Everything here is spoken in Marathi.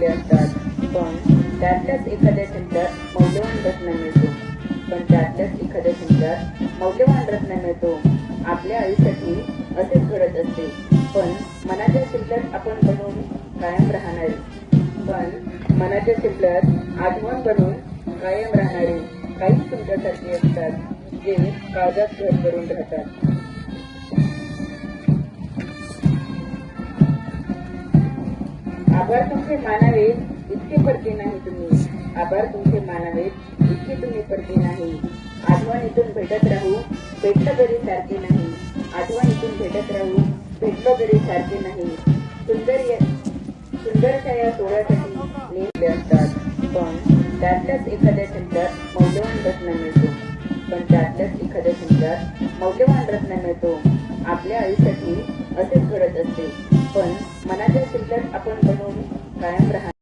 पण त्यातल्याच एखाद्या शब्दात मौल्यवान रत्न मिळतो. पण त्यातल्याच एखाद्या शब्दात मौल्यवान रत्न मिळतो. आपल्या आयुष्यातही असेच घडत असते. पण मनाच्या शिल्लक आपण बनवून कायम राहणारे. पण मनाच्या शिल्लक आठवण बनून कायम राहणारे काहीच तुमच्यासारखे असतात जे काळजात घर करून राहतात. आभार तुमचे मानावे इतके पडते नाही तुम्ही. आभार तुमचे मानावे इतके तुम्ही पडते नाही. आठवणीतून भेटत राहू भेटलं तरी सारखे नाही. आठवणीतून भेटत राहू भेटलं तरी सारखे नाही. सुंदर सुंदरच्या या सोहळ्यासाठी नेमले असतात. पण त्यातल्याच एखाद्या शब्दात मौल्यवान रत्न मिळतो. पण त्यातल्याच एखाद्या शब्दात मौल्यवान रत्न मिळतो. आपल्या आयुष्यातही असेच घडत असते. पण मनाच्या शिल्लक आपण बनवून कायम राहणार